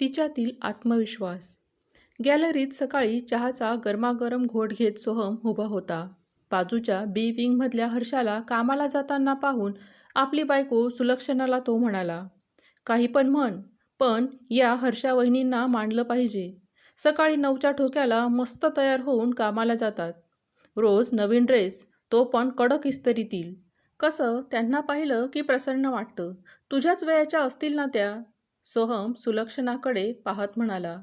तिच्यातील आत्मविश्वास. गॅलरीत सकाळी चहाचा गरमागरम घोट घेत सोहम उभा होता. बाजूच्या बी विंगमधल्या हर्षाला कामाला जाताना पाहून आपली बायको सुलक्षणाला तो म्हणाला काही पण म्हण पण या हर्षा वहिनींना मांडलं पाहिजे. सकाळी नऊच्या ठोक्याला मस्त तयार होऊन कामाला जातात. रोज नवीन ड्रेस तो पण कडक इस्तरीतील. कसं त्यांना पाहिलं की प्रसन्न वाटतं. तुझ्याच वयाच्या असतील ना त्या? सोहम सुलक्षणाकडे पाहत म्हणाला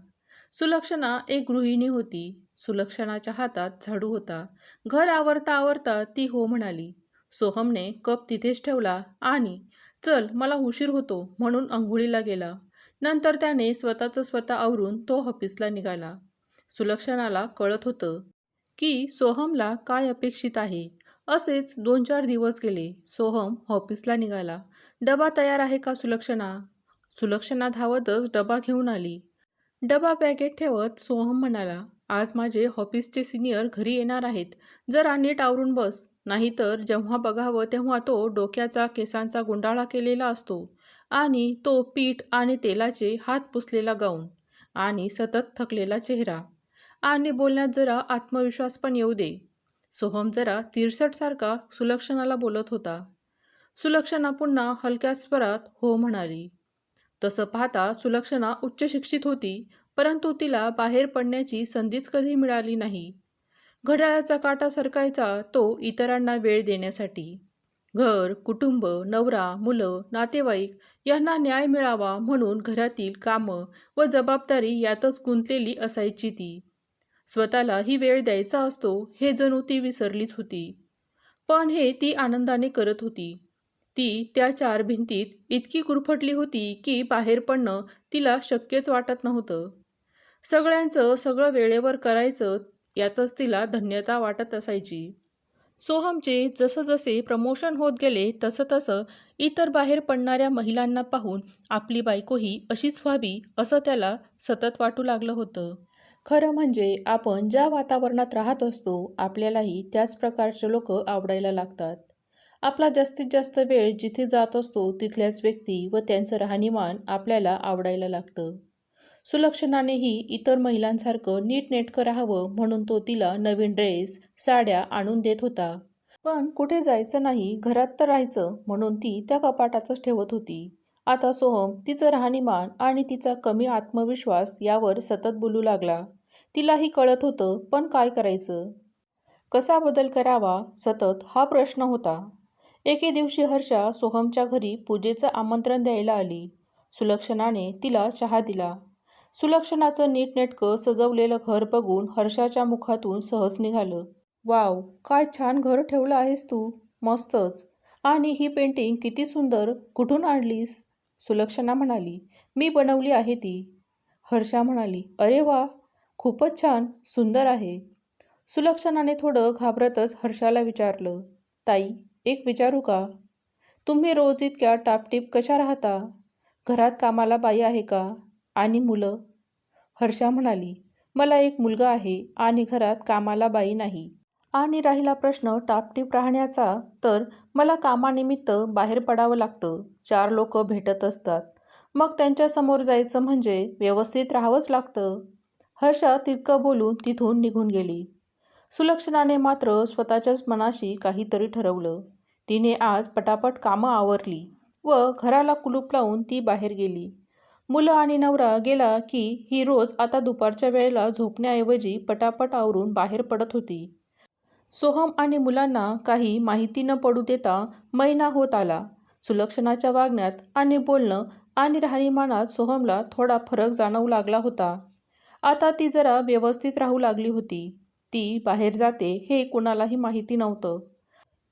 सुलक्षणा एक गृहिणी होती. सुलक्षणाच्या हातात झाडू होता. घर आवरता आवरता ती हो म्हणाली सोहमने कप तिथेच ठेवला आणि चल मला उशीर होतो म्हणून अंघोळीला गेला. नंतर त्याने स्वतःचं स्वतः आवरून तो ऑफिसला निघाला. सुलक्षणाला कळत होतं की सोहमला काय अपेक्षित आहे. असेच दोन चार दिवस गेले सोहम ऑफिसला निघाला. डबा तयार आहे का सुलक्षणा? सुलक्षणा धावतच डबा घेऊन आली. डबा बॅगेत ठेवत सोहम म्हणाला आज माझे ऑफिसचे सिनियर घरी येणार आहेत. जरा नीट आवरून बस. नाहीतर जेव्हा बघावं तेव्हा तो डोक्याचा केसांचा गुंडाळा केलेला असतो. आणि तो पीठ आणि तेलाचे हात पुसलेला गाऊन. आणि सतत थकलेला चेहरा. आणि बोलण्यात जरा आत्मविश्वास पण येऊ दे. सोहम जरा तिरसटसारखा सुलक्षणाला बोलत होता. सुलक्षणा पुन्हा हलक्या स्वरात हो म्हणाली तसं पाहता सुलक्षणा उच्च शिक्षित होती परंतु तिला बाहेर पडण्याची संधीच कधी मिळाली नाही. घड्याळाचा काटा सरकायचा तो इतरांना वेळ देण्यासाठी. घर कुटुंब नवरा मुलं नातेवाईक यांना न्याय मिळावा म्हणून घरातील कामं व जबाबदारी यातच गुंतलेली असायची ती. स्वतःला ही वेळ द्यायचा असतो हे जणू ती विसरलीच होती. पण हे ती आनंदाने करत होती. ती त्या चार भिंतीत इतकी गुरफटली होती की बाहेर पडणं तिला शक्यच वाटत नव्हतं. सगळ्यांचं सगळं वेळेवर करायचं यातच तिला धन्यता वाटत असायची. सोहमचे जसं जसे प्रमोशन होत गेले तसं तसं इतर बाहेर पडणाऱ्या महिलांना पाहून आपली बायकोही अशीच व्हावी असं त्याला सतत वाटू लागलं होतं. खरं म्हणजे आपण ज्या वातावरणात राहत असतो आपल्यालाही त्याच प्रकारचे लोक आवडायला लागतात. आपला जास्तीत जास्त वेळ जिथे जात असतो तिथल्याच व्यक्ती व त्यांचं राहणीमान आपल्याला आवडायला लागतं. सुलक्षणानेही इतर महिलांसारखं नीटनेटकं राहावं म्हणून तो तिला नवीन ड्रेस साड्या आणून देत होता. पण कुठे जायचं नाही घरात तर राहायचं म्हणून ती त्या कपाटातच ठेवत होती. आता सोहम तिचं राहणीमान आणि तिचा कमी आत्मविश्वास यावर सतत बोलू लागला. तिलाही कळत होतं पण काय करायचं? कसा बदल करावा? सतत हा प्रश्न होता. एके दिवशी हर्षा सोहमच्या घरी पूजेचं आमंत्रण द्यायला आली. सुलक्षणाने तिला चहा दिला. सुलक्षणाचं नीटनेटकं सजवलेलं घर बघून हर्षाच्या मुखातून सहज निघालं. वाव काय छान घर ठेवलं आहेस तू. मस्तच. आणि ही पेंटिंग किती सुंदर. कुठून आणलीस? सुलक्षणा म्हणाली. मी बनवली आहे ती. हर्षा म्हणाली. अरे वा खूपच छान. सुंदर आहे. सुलक्षणाने थोडं घाबरतच हर्षाला विचारलं. ताई एक विचारू का? तुम्ही रोज इतक्या टापटीप कशा राहता? घरात कामाला बाई आहे का? आणि मुलं? हर्षा म्हणाली मला एक मुलगा आहे आणि घरात कामाला बाई नाही. आणि राहिला प्रश्न टापटीप राहण्याचा तर मला कामानिमित्त बाहेर पडावं लागतं. चार लोक भेटत असतात. मग त्यांच्यासमोर जायचं म्हणजे व्यवस्थित राहावंच लागतं. हर्षा तितकं बोलून तिथून निघून गेली. सुलक्षणाने मात्र स्वतःच्याच मनाशी काहीतरी ठरवलं. तिने आज पटापट कामं आवरली व घराला कुलूप लावून ती बाहेर गेली. मुलं आणि नवरा गेला की ही रोज आता दुपारच्या वेळेला झोपण्याऐवजी पटापट आवरून बाहेर पडत होती. सोहम आणि मुलांना काही माहिती न पडू देता महिना होत आला. सुलक्षणाच्या वागण्यात आणि बोलणं आणि राहणीमानात सोहमला थोडा फरक जाणवू लागला होता. आता ती जरा व्यवस्थित राहू लागली होती. ती बाहेर जाते हे कुणालाही माहिती नव्हतं.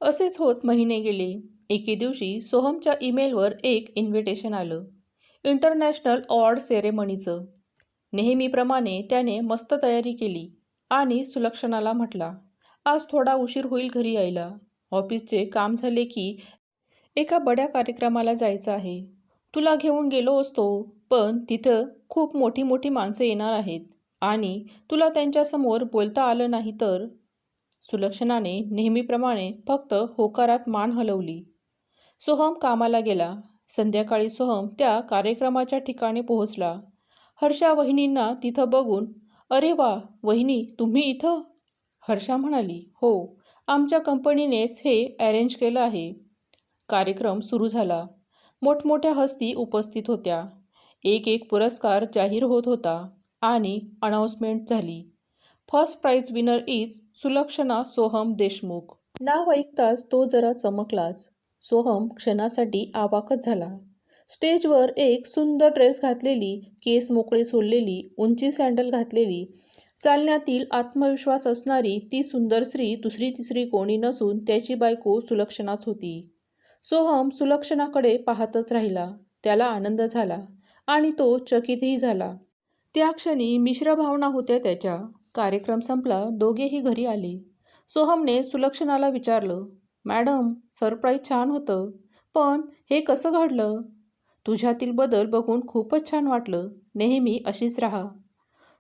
असेच होत महिने गेले. एके दिवशी सोहमच्या ईमेलवर एक इन्व्हिटेशन आलं. इंटरनॅशनल अवॉर्ड सेरेमनीचं नेहमीप्रमाणे त्याने मस्त तयारी केली आणि सुलक्षणाला म्हटला आज थोडा उशीर होईल घरी यायला. ऑफिसचे काम झाले की एका बड्या कार्यक्रमाला जायचं आहे. तुला घेऊन गेलो असतो पण तिथं खूप मोठी मोठी माणसं येणार आहेत. आणि तुला त्यांच्यासमोर बोलता आलं नाही तर? सुलक्षणाने नेहमीप्रमाणे फक्त होकारात मान हलवली. सोहम कामाला गेला. संध्याकाळी सोहम त्या कार्यक्रमाच्या ठिकाणी पोहोचला. हर्षा वहिनींना तिथं बघून अरे वा वहिनी तुम्ही इथं? हर्षा म्हणाली हो आमच्या कंपनीनेच हे अरेंज केलं आहे. कार्यक्रम सुरू झाला. मोठमोठ्या हस्ती उपस्थित होत्या. एक एक पुरस्कार जाहीर होत होता. आणि अनाऊन्समेंट झाली. First prize winner is Sulakshana Soham Deshmukh. नाव ऐकताच तो जरा चमकलाच. सोहम क्षणासाठी आवाकच झाला. स्टेजवर एक सुंदर ड्रेस घातलेली केस मोकळे सोडलेली उंची सँडल घातलेली चालण्यातील आत्मविश्वास असणारी ती सुंदर स्त्री दुसरी तिसरी कोणी नसून त्याची बायको सुलक्षणाच होती. सोहम सुलक्षणाकडे पाहतच राहिला. त्याला आनंद झाला आणि तो चकितही झाला. त्या क्षणी मिश्र भावना होत्या त्याच्या. कार्यक्रम संपला दोघेही घरी आले. सोहमने सुलक्षणाला विचारलं मॅडम सरप्राईज छान होतं पण हे कसं घडलं? तुझ्यातील बदल बघून खूपच छान वाटलं नेहमी अशीच राहा.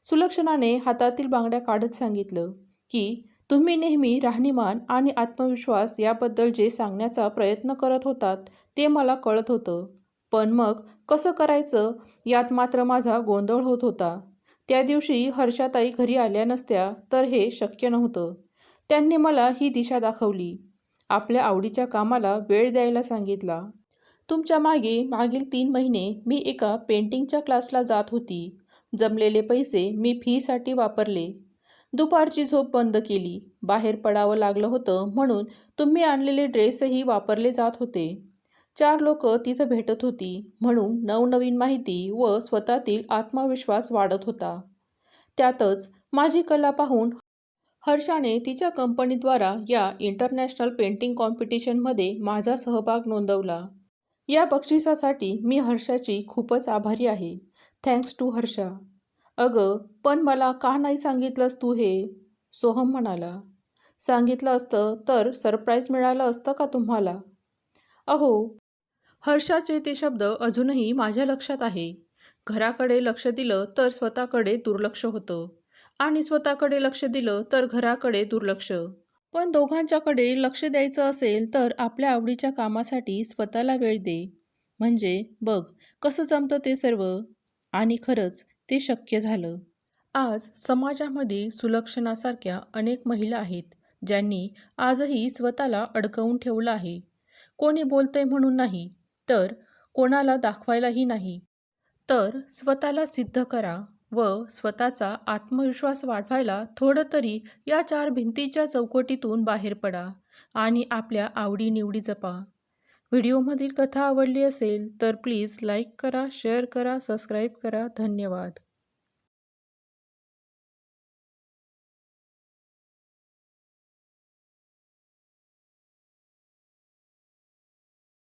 सुलक्षणाने हातातील बांगड्या काढत सांगितलं की तुम्ही नेहमी राहणीमान आणि आत्मविश्वास याबद्दल जे सांगण्याचा प्रयत्न करत होतात ते मला कळत होतं. पण मग कसं करायचं? यात मात्र माझा गोंधळ होत होता. त्या दिवशी हर्षाताई घरी आल्या नसत्या तर हे शक्य नव्हतं. त्यांनी मला ही दिशा दाखवली. आपल्या आवडीच्या कामाला वेळ द्यायला सांगितला. तुमच्या मागे मागील तीन महिने मी एका पेंटिंगच्या क्लासला जात होती. जमलेले पैसे मी फीसाठी वापरले. दुपारची झोप बंद केली. बाहेर पडावं लागलं होतं म्हणून तुम्ही आणलेले ड्रेसही वापरले जात होते. चार लोक तिथं भेटत होती. म्हणून नवनवीन माहिती व स्वतःतील आत्मविश्वास वाढत होता. त्यातच माझी कला पाहून हर्षाने तिच्या कंपनीद्वारा या इंटरनॅशनल पेंटिंग कॉम्पिटिशनमध्ये माझा सहभाग नोंदवला. या बक्षिसासाठी मी हर्षाची खूपच आभारी आहे. Thanks to Harsha. अगं पण मला का नाही सांगितलंस तू हे? सोहम म्हणाला. सांगितलं असतं तर सरप्राईज मिळालं असतं का तुम्हाला? अहो हर्षाचे ते शब्द अजूनही माझ्या लक्षात आहे. घराकडे लक्ष दिलं तर स्वतःकडे दुर्लक्ष होतं. आणि स्वतःकडे लक्ष दिलं तर घराकडे दुर्लक्ष. पण दोघांच्याकडे लक्ष द्यायचं असेल तर आपल्या आवडीच्या कामासाठी स्वतःला वेळ दे. म्हणजे बघ कसं जमतं ते सर्व. आणि खरंच ते शक्य झालं. आज समाजामध्ये सुलक्षणासारख्या अनेक महिला आहेत ज्यांनी आजही स्वतःला अडकवून ठेवलं आहे. कोणी बोलतंय म्हणून नाही तर कोणाला दाखवायलाही नाही. तर स्वतःला सिद्ध करा व स्वतःचा आत्मविश्वास वाढवायला थोडं तरी या चार भिंतीच्या चौकटीतून बाहेर पडा आणि आपल्या आवडीनिवडी जपा. व्हिडिओमधील कथा आवडली असेल तर प्लीज लाईक करा शेअर करा सबस्क्राईब करा. धन्यवाद.